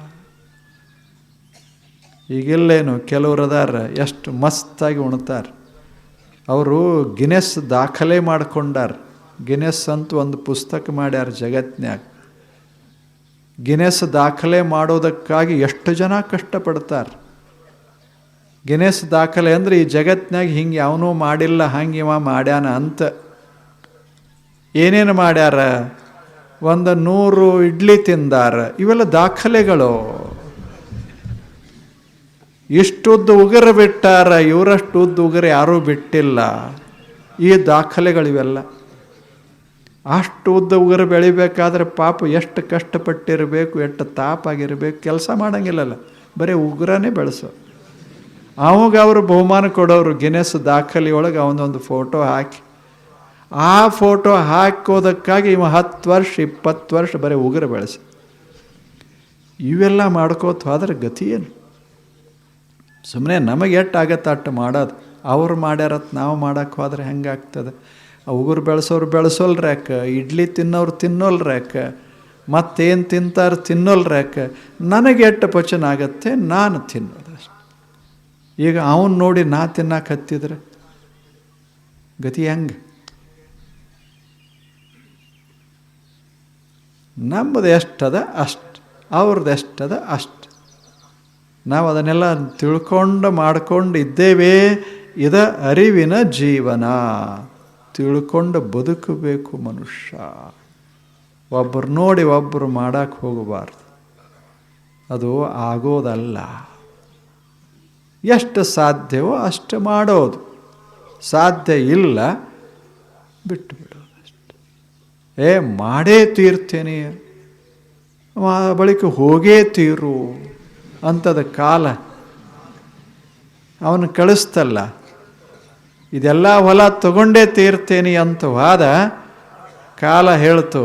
ಈಗೆಲ್ಲೇನು ಕೆಲವರು ಅದಾರ, ಎಷ್ಟು ಮಸ್ತಾಗಿ ಉಣ್ತಾರೆ. ಅವರು ಗಿನೆಸ್ ದಾಖಲೆ ಮಾಡ್ಕೊಂಡಾರ. ಗಿನೆಸ್ ಅಂತ ಒಂದು ಪುಸ್ತಕ ಮಾಡ್ಯಾರ ಜಗತ್ನ್ಯಾಗ. ಗಿನೆಸ್ ದಾಖಲೆ ಮಾಡೋದಕ್ಕಾಗಿ ಎಷ್ಟು ಜನ ಕಷ್ಟಪಡ್ತಾರೆ. ಗಿನೆಸ್ ದಾಖಲೆ ಅಂದರೆ ಈ ಜಗತ್ನಾಗ ಹಿಂಗೆ ಯಾವನೂ ಮಾಡಿಲ್ಲ, ಹಂಗೆ ಇವ ಮಾಡ್ಯಾನ ಅಂತ. ಏನೇನು ಮಾಡ್ಯಾರ? ಒಂದು ನೂರು ಇಡ್ಲಿ ತಿಂದಾರ. ಇವೆಲ್ಲ ದಾಖಲೆಗಳು. ಇಷ್ಟುದ್ದು ಉಗುರು ಬಿಟ್ಟಾರ, ಇವರಷ್ಟು ಉದ್ದು ಉಗುರು ಯಾರೂ ಬಿಟ್ಟಿಲ್ಲ. ಈ ದಾಖಲೆಗಳಿವೆಲ್ಲ ಅಷ್ಟು ಉದ್ದ ಉಗುರು ಬೆಳಿಬೇಕಾದ್ರೆ ಪಾಪ ಎಷ್ಟು ಕಷ್ಟಪಟ್ಟಿರಬೇಕು, ಎಷ್ಟು ತಾಪಾಗಿರಬೇಕು, ಕೆಲಸ ಮಾಡೋಂಗಿಲ್ಲಲ್ಲ. ಬರೀ ಉಗುರನೇ ಬೆಳೆಸೋ. ಅವಾಗ ಅವರು ಬಹುಮಾನ ಕೊಡೋರು ಗಿನೆಸ್ ದಾಖಲೆ ಒಳಗೆ ಅವನೊಂದು ಫೋಟೋ ಹಾಕಿ. ಆ ಫೋಟೋ ಹಾಕೋದಕ್ಕಾಗಿ ಇವ ಹತ್ತು ವರ್ಷ, ಇಪ್ಪತ್ತು ವರ್ಷ ಬರೀ ಉಗುರು ಬೆಳೆಸಿ. ಇವೆಲ್ಲ ಮಾಡ್ಕೋತ ಹೋದ್ರೆ ಗತಿ ಏನು? ಸುಮ್ಮನೆ ನಮಗೆ ಎಷ್ಟು ಆಗತ್ತೆ ಅಟ್ಟು ಮಾಡೋದು. ಅವ್ರು ಮಾಡ್ಯಾರತ್ ನಾವು ಮಾಡೋಕ್ಕೆ ಹೋದ್ರೆ ಹೆಂಗಾಗ್ತದೆ ಉಗುರು ಬೆಳೆಸೋರು ಬೆಳೆಸೋಲ್ರ್ಯಾಕ ಇಡ್ಲಿ ತಿನ್ನೋರು ತಿನ್ನೋಲ್ರ್ಯಾಕ ಮತ್ತೇನು ತಿಂತಾರೆ ತಿನ್ನೋಲ್ರ್ಯಾಕ ನನಗೆ ಎಷ್ಟು ಪಚನ ಆಗತ್ತೆ? ನಾನು ತಿನ್ನೋದಷ್ಟು ಈಗ ಅವನು ನೋಡಿ ನಾ ತಿನ್ನಕ್ಕೆ ಹತ್ತಿದ್ರೆ ಗತಿ ಹೆಂಗೆ? ನಮ್ಮದು ಎಷ್ಟದ ಅಷ್ಟು ಅವ್ರದ್ದು ಎಷ್ಟದ ಅಷ್ಟು. ನಾವು ಅದನ್ನೆಲ್ಲ ತಿಳ್ಕೊಂಡು ಮಾಡ್ಕೊಂಡು ಇದ್ದೇವೆ, ಇದ ಅರಿವಿನ ಜೀವನ. ತಿಳ್ಕೊಂಡು ಬದುಕಬೇಕು ಮನುಷ್ಯ. ಒಬ್ಬರು ನೋಡಿ ಒಬ್ಬರು ಮಾಡಕ್ಕೆ ಹೋಗಬಾರ್ದು. ಅದು ಆಗೋದಲ್ಲ. ಎಷ್ಟು ಸಾಧ್ಯವೋ ಅಷ್ಟು ಮಾಡೋದು. ಸಾಧ್ಯ ಇಲ್ಲ, ಬಿಟ್ಟು ಬಿಡೋದು ಅಷ್ಟೆ. ಏ, ಮಾಡೇ ತೀರ್ತೇನೆ. ಬಳಿಕ ಹೋಗೇ ತೀರು ಅಂಥದ ಕಾಲ. ಅವನು ಕಳಿಸ್ತಲ್ಲ, ಇದೆಲ್ಲ ಹೊಲ ತಗೊಂಡೇ ತೀರ್ತೇನೆ ಅಂತ ವಾದ ಕಾಲ ಹೇಳ್ತು,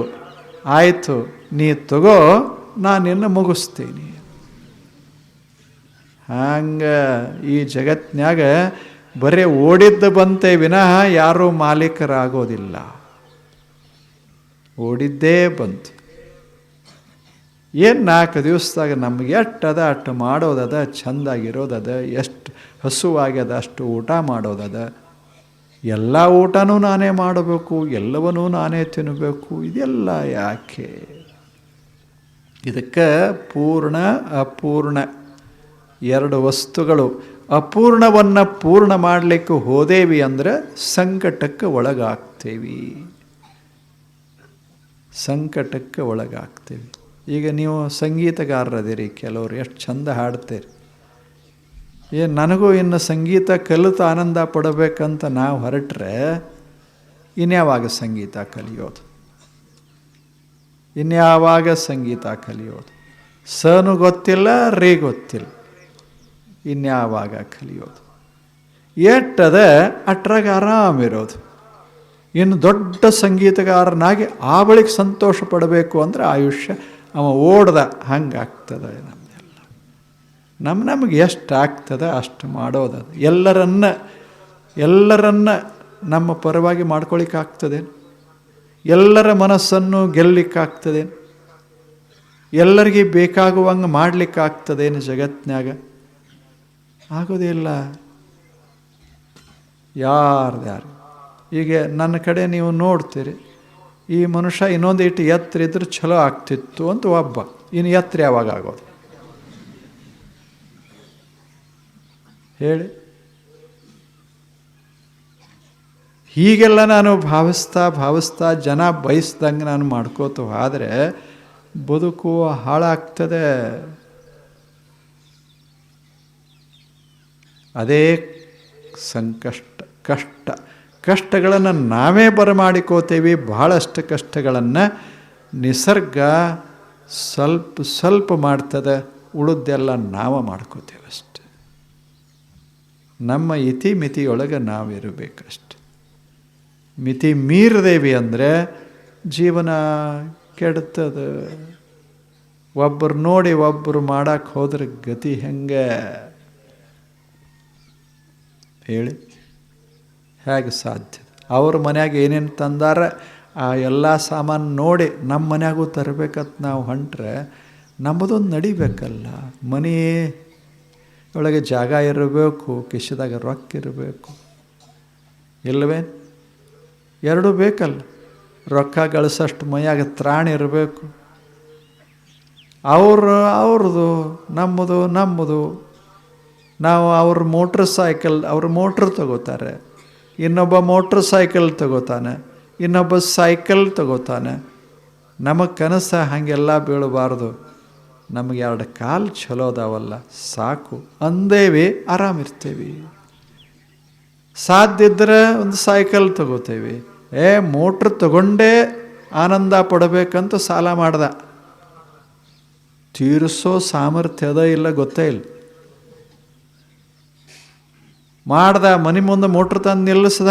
ಆಯಿತು, ನೀ ತಗೋ, ನಾನು ನಿನ್ನ ಮುಗಿಸ್ತೀನಿ. ಹಂಗೆ ಈ ಜಗತ್ನ್ಯಾಗ ಬರೀ ಓಡಿದ್ದು ಬಂತೆ ವಿನಃ ಯಾರೂ ಮಾಲೀಕರಾಗೋದಿಲ್ಲ. ಓಡಿದ್ದೇ ಬಂತು. ಏನು ನಾಲ್ಕು ದಿವಸದಾಗ ನಮ್ಗೆ ಅದ, ಅಷ್ಟು ಮಾಡೋದದ ಚೆಂದಾಗಿರೋದದ ಎಷ್ಟು ಹಸುವಾಗ್ಯದ ಅಷ್ಟು ಊಟ ಮಾಡೋದದ ಎಲ್ಲ ಊಟನೂ ನಾನೇ ಮಾಡಬೇಕು, ಎಲ್ಲವನ್ನೂ ನಾನೇ ತಿನ್ನಬೇಕು ಇದೆಲ್ಲ ಯಾಕೆ? ಇದಕ್ಕೆ ಪೂರ್ಣ ಅಪೂರ್ಣ ಎರಡು ವಸ್ತುಗಳು ಅಪೂರ್ಣವನ್ನು ಪೂರ್ಣ ಮಾಡಲಿಕ್ಕೆ ಹೋದೇವಿ ಅಂದರೆ ಸಂಕಟಕ್ಕೆ ಒಳಗಾಗ್ತೇವಿ. ಸಂಕಟಕ್ಕೆ ಒಳಗಾಗ್ತೇವೆ. ಈಗ ನೀವು ಸಂಗೀತಗಾರರದಿರಿ ಕೆಲವರು, ಎಷ್ಟು ಚಂದ ಹಾಡ್ತೀರಿ. ಏ, ನನಗೂ ಇನ್ನು ಸಂಗೀತ ಕಲಿತು ಆನಂದ ಪಡಬೇಕಂತ ನಾವು ಹೊರಟ್ರೆ ಇನ್ಯಾವಾಗ ಸಂಗೀತ ಕಲಿಯೋದು? ಇನ್ಯಾವಾಗ ಸಂಗೀತ ಕಲಿಯೋದು? ಸನು ಗೊತ್ತಿಲ್ಲ, ರೀ ಗೊತ್ತಿಲ್ಲ. ಇನ್ಯಾವಾಗ ಕಲಿಯೋದು? ಎಟ್ಟದ ಅಟ್ರಾಗ ಆರಾಮಿರೋದು ಇನ್ನು ದೊಡ್ಡ ಸಂಗೀತಗಾರನಾಗಿ ಆ ಬಳಿಕ ಸಂತೋಷ ಪಡಬೇಕು ಅಂದರೆ ಆಯುಷ್ಯ ಅವ ಓಡ್ದ ಹಂಗಾಗ್ತದೆ ನಮ್ಮದೆಲ್ಲ ನಮ್ಮ ನಮಗೆ ಎಷ್ಟು ಆಗ್ತದೆ ಅಷ್ಟು ಮಾಡೋದದು ಎಲ್ಲರನ್ನ ಎಲ್ಲರನ್ನ ನಮ್ಮ ಪರವಾಗಿ ಮಾಡ್ಕೊಳಿಕ್ಕಾಗ್ತದೆ ಎಲ್ಲರ ಮನಸ್ಸನ್ನು ಗೆಲ್ಲಿಕ್ಕಾಗ್ತದೆ ಎಲ್ಲರಿಗೆ ಬೇಕಾಗುವಂಗೆ ಮಾಡಲಿಕ್ಕಾಗ್ತದೇನು ಜಗತ್ನ್ಯಾಗ ಆಗೋದಿಲ್ಲ ಯಾರ್ದ್ಯಾರು ಈಗ ನನ್ನ ಕಡೆ ನೀವು ನೋಡ್ತೀರಿ, ಈ ಮನುಷ್ಯ ಇನ್ನೊಂದು ಇಟ್ಟು ಎತ್ತರ ಇದ್ರೆ ಚಲೋ ಆಗ್ತಿತ್ತು ಅಂತ ಒಬ್ಬ. ಇನ್ನು ಎತ್ತರ ಯಾವಾಗ ಆಗೋದು? ಹೇಳಿ. ಹೀಗೆಲ್ಲ ನಾನು ಭಾವಿಸ್ತಾ ಭಾವಿಸ್ತಾ ಜನ ಬಯಸ್ದಂಗೆ ನಾನು ಮಾಡ್ಕೋತ ಆದರೆ ಬದುಕು ಹಾಳಾಗ್ತದೆ. ಅದೇ ಸಂಕಷ್ಟ, ಕಷ್ಟ. ಕಷ್ಟಗಳನ್ನು ನಾವೇ ಬರಮಾಡಿಕೋತೇವೆ, ಬಹಳಷ್ಟು ಕಷ್ಟಗಳನ್ನು ನಿಸರ್ಗ ಸ್ವಲ್ಪ ಸ್ವಲ್ಪ ಮಾಡ್ತದೆ, ಉಳಿದೆಲ್ಲ ನಾವು ಮಾಡ್ಕೋತೇವೆ ಅಷ್ಟೆ. ನಮ್ಮ ಇತಿ ಮಿತಿಯೊಳಗೆ ನಾವಿರಬೇಕಷ್ಟೆ. ಮಿತಿ ಮೀರದೇವಿ ಅಂದರೆ ಜೀವನ ಕೆಡ್ತದೆ. ಒಬ್ಬರು ನೋಡಿ ಒಬ್ಬರು ಮಾಡಕ್ಕೆ ಹೋದ್ರೆ ಗತಿ ಹೆಂಗೆ? ಹೇಳಿ? ಹೇಗೆ ಸಾಧ್ಯ? ಅವ್ರ ಮನ್ಯಾಗ ಏನೇನು ತಂದಾರ, ಆ ಎಲ್ಲ ಸಾಮಾನು ನೋಡಿ ನಮ್ಮ ಮನ್ಯಾಗೂ ತರಬೇಕಂತ ನಾವು ಹೊಂಟ್ರೆ ನಮ್ಮದೊಂದು ನಡಿಬೇಕಲ್ಲ. ಮನೆ ಒಳಗೆ ಜಾಗ ಇರಬೇಕು, ಕಿಶದಾಗ ರೊಕ್ಕ ಇರಬೇಕು. ಇಲ್ಲವೇ ಎರಡೂ ಬೇಕಲ್ಲ. ರೊಕ್ಕ ಗಳಿಸೋಷ್ಟು ಮೈಯಾಗ ತ್ರಾಣ ಇರಬೇಕು. ಅವರು ಅವ್ರದ್ದು ನಮ್ಮದು ನಮ್ಮದು. ನಾವು ಅವ್ರ ಮೋಟ್ರ್ ಸೈಕಲ್ ಅವ್ರ ಮೋಟ್ರ್ ತಗೋತಾರೆ. ಇನ್ನೊಬ್ಬ ಮೋಟ್ರ್ ಸೈಕಲ್ ತಗೋತಾನೆ. ಇನ್ನೊಬ್ಬ ಸೈಕಲ್ ತಗೋತಾನೆ. ನಮಗೆ ಕನಸ ಹಾಗೆಲ್ಲ ಬೀಳಬಾರ್ದು. ನಮಗೆ ಎರಡು ಕಾಲು ಚಲೋ ಅದಾವಲ್ಲ, ಸಾಕು. ಅಂದೇವಿ, ಆರಾಮಿರ್ತೀವಿ. ಸಾಧ್ಯ ಇದ್ದರೆ ಒಂದು ಸೈಕಲ್ ತಗೋತೇವೆ. ಏ ಮೋಟ್ರ್ ತಗೊಂಡೇ ಆನಂದ ಪಡಬೇಕಂತ ಸಾಲ ಮಾಡ್ದ. ತೀರಿಸೋ ಸಾಮರ್ಥ್ಯ ಅದ ಇಲ್ಲ ಗೊತ್ತೇ ಇಲ್ಲ. ಮಾಡ್ದ ಮನೆ ಮುಂದೆ ಮೋಟ್ರ್ ತಂದು ನಿಲ್ಲಿಸ್ದ.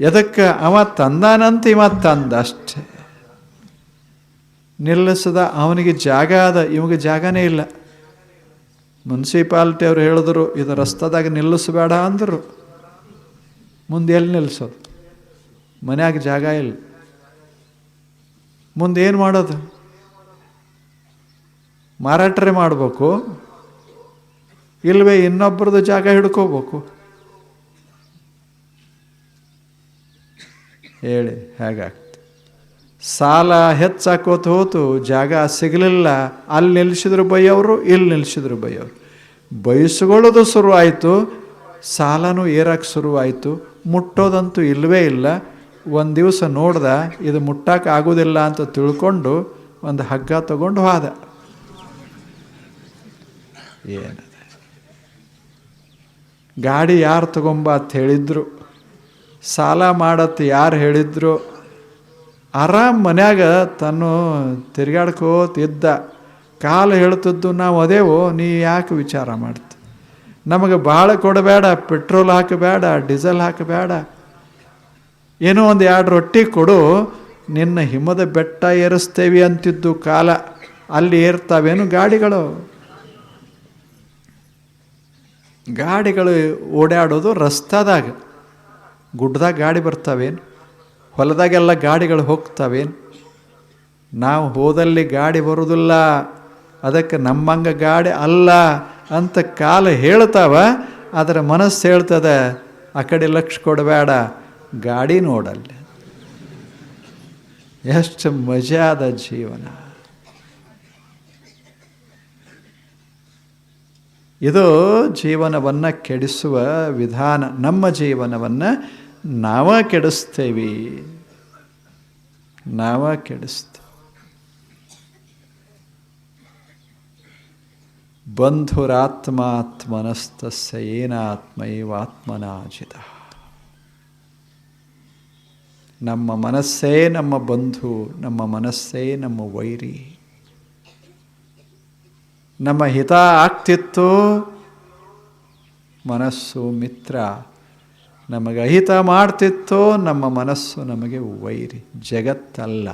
ಎದಕ್ಕೆ ಅವ ತಂದಾನಂತ ಇವ ತಂದ ಅಷ್ಟೇ ನಿಲ್ಲಿಸದ ಅವನಿಗೆ ಜಾಗ ಅದ ಇವಾಗ ಜಾಗನೇ ಇಲ್ಲ. ಮುನ್ಸಿಪಾಲ್ಟಿ ಅವರು ಹೇಳಿದ್ರು, ಇದು ರಸ್ತಾದಾಗ ನಿಲ್ಲಿಸಬೇಡ ಅಂದರು. ಮುಂದೆ ಎಲ್ಲಿ ನಿಲ್ಲಿಸೋದು ಮನ್ಯಾಗ ಜಾಗ ಇಲ್ಲ. ಮುಂದೆ ಏನು ಮಾಡೋದು? ಮಾರಾಟರೇ ಮಾಡಬೇಕು. ಇಲ್ವೇ ಇನ್ನೊಬ್ಬರದ್ದು ಜಾಗ ಹಿಡ್ಕೋಬೇಕು. ಹೇಳಿ ಹೇಗಾಗ್ತದೆ ಸಾಲ ಹೆಚ್ಚಾಕೋತ ಹೋತು, ಜಾಗ ಸಿಗಲಿಲ್ಲ, ಅಲ್ಲಿ ನಿಲ್ಲಿಸಿದ್ರು ಬೈಯವರು, ಇಲ್ಲಿ ನಿಲ್ಲಿಸಿದ್ರು ಬೈಯವರು. ಬಯಸ್ಕೊಳ್ಳೋದು ಶುರುವಾಯಿತು, ಸಾಲನೂ ಏರಕ್ಕೆ ಶುರುವಾಯಿತು, ಮುಟ್ಟೋದಂತೂ ಇಲ್ಲವೇ ಇಲ್ಲ. ಒಂದು ದಿವಸ ನೋಡ್ದ, ಇದು ಮುಟ್ಟಕ್ಕೆ ಆಗೋದಿಲ್ಲ ಅಂತ ತಿಳ್ಕೊಂಡು, ಒಂದು ಹಗ್ಗ ತಗೊಂಡು ಹೋದ. ಏನದ ಗಾಡಿ ಯಾರು ತಗೊಂಬ ಅಂತ ಹೇಳಿದ್ರು. ಸಾಲ ಮಾಡತ್ತೆ ಯಾರು ಹೇಳಿದ್ರು. ಆರಾಮ್ ಮನ್ಯಾಗ ತನ್ನು ತಿರ್ಗಾಡ್ಕೋತ ಇದ್ದ. ಕಾಲು ಹೇಳ್ತಿದ್ದು ನಾವು ಅದೇವು, ನೀ ಯಾಕೆ ವಿಚಾರ ಮಾಡ್ತಿ? ನಮಗೆ ಭಾಳ ಕೊಡಬೇಡ, ಪೆಟ್ರೋಲ್ ಹಾಕಬೇಡ, ಡೀಸೆಲ್ ಹಾಕಬೇಡ. ಏನೋ ಒಂದು ಎರಡು ರೊಟ್ಟಿ ಕೊಡು, ನಿನ್ನ ಹಿಮದ ಬೆಟ್ಟ ಏರಿಸ್ತೇವೆ ಅಂತಿದ್ದು ಕಾಲ. ಅಲ್ಲಿ ಏರ್ತಾವೇನು ಗಾಡಿಗಳು? ಗಾಡಿಗಳು ಓಡಾಡೋದು ರಸ್ತಾದಾಗ. ಗುಡ್ಡದಾಗ ಗಾಡಿ ಬರ್ತಾವೇನು? ಹೊಲದಾಗೆಲ್ಲ ಗಾಡಿಗಳು ಹೋಗ್ತಾವೇನು? ನಾವು ಹೋದಲ್ಲಿ ಗಾಡಿ ಬರೋದಿಲ್ಲ, ಅದಕ್ಕೆ ನಮ್ಮಂಗ ಗಾಡಿ ಅಲ್ಲ ಅಂತ ಕಾಲ ಹೇಳ್ತಾವ ಅದರ ಮನಸ್ಸು ಹೇಳ್ತದೆ, ಆ ಕಡೆ ಲಕ್ಷ ಕೊಡಬೇಡ, ಗಾಡಿ ನೋಡಲ್ಲ. ಎಷ್ಟು ಮಜಾದ ಜೀವನ. ಇದು ಜೀವನವನ್ನು ಕೆಡಿಸುವ ವಿಧಾನ, ನಮ್ಮ ಜೀವನವನ್ನು ನಾವ ಕೆಡಿಸ್ತೇವೆ. ನಾವ ಕೆಡಿಸ್ತೇವೆ. ಬಂಧುರಾತ್ಮಾತ್ಮನಸ್ತಸ್ಯ ಏನಾತ್ಮೈವಾತ್ಮನಾಜಿತ ನಮ್ಮ ಮನಸ್ಸೇ ನಮ್ಮ ಬಂಧು, ನಮ್ಮ ಮನಸ್ಸೇ ನಮ್ಮ ವೈರಿ. ನಮ್ಮ ಹಿತ ಆಗ್ತಿತ್ತು. ಮನಸ್ಸು ಮಿತ್ರ ನಮಗೆ ಅಹಿತ ಮಾಡ್ತಿತ್ತು. ನಮ್ಮ ಮನಸ್ಸು ನಮಗೆ ವೈರಿ ಜಗತ್ತಲ್ಲ.